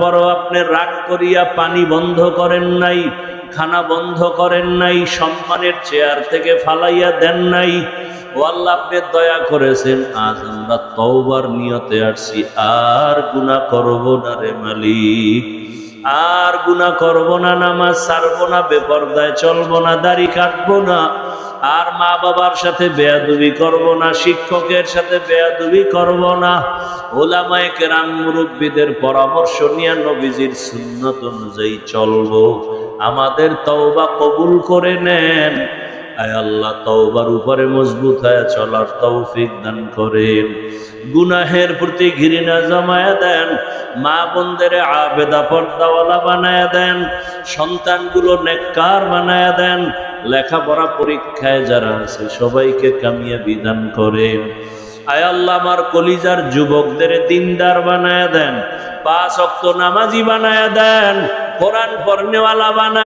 বড় আপনি রাগ করিয়া পানি বন্ধ করেন নাই, খানা বন্ধ করেন নাই, সম্মানের চেয়ার থেকে ফালাইয়া দেন নাই। ও আপনি দয়া করেছেন, আজ আমরা তওবার নিয়তে আসছি। আর গুনাহ করব না রে মালিক। আর গুনাহ করব না, নামাজ ছাড়বো না, বেপরদায় চলবো না, দাড়ি কাটবো না। আর মা বাবার সাথে বেয়াদুবি করব না, শিক্ষকের সাথে বেয়াদুবি করব না। ওলামায়ে কেরাম মুরব্বীদের পরামর্শ নিয়ে নবীজির সুন্নত অনুযায়ী চলবো। আমাদের তওবা কবুল করে নেন। আয় আল্লাহ, তওবার উপরে মজবুত হয়ে চলার তৌফিক দান করেন। গুনাহের প্রতি ঘৃণা জমায়া দেন। মা বোনদের আবেদা পর্দাওয়ালা বানায়া দেন। সন্তানগুলো নেককার বানায়া দেন। লেখাপড়া পরীক্ষায় যারা আছে, সবাইকে কামিয়ে বিধান করে। আয় আল্লাহ, আমার কলিজার যুবকদের দিনদার বানায় দেন, পাঁচ অক্ত নামাজি বানায় দেন, কোরআন পর্নেওয়ালা বানায়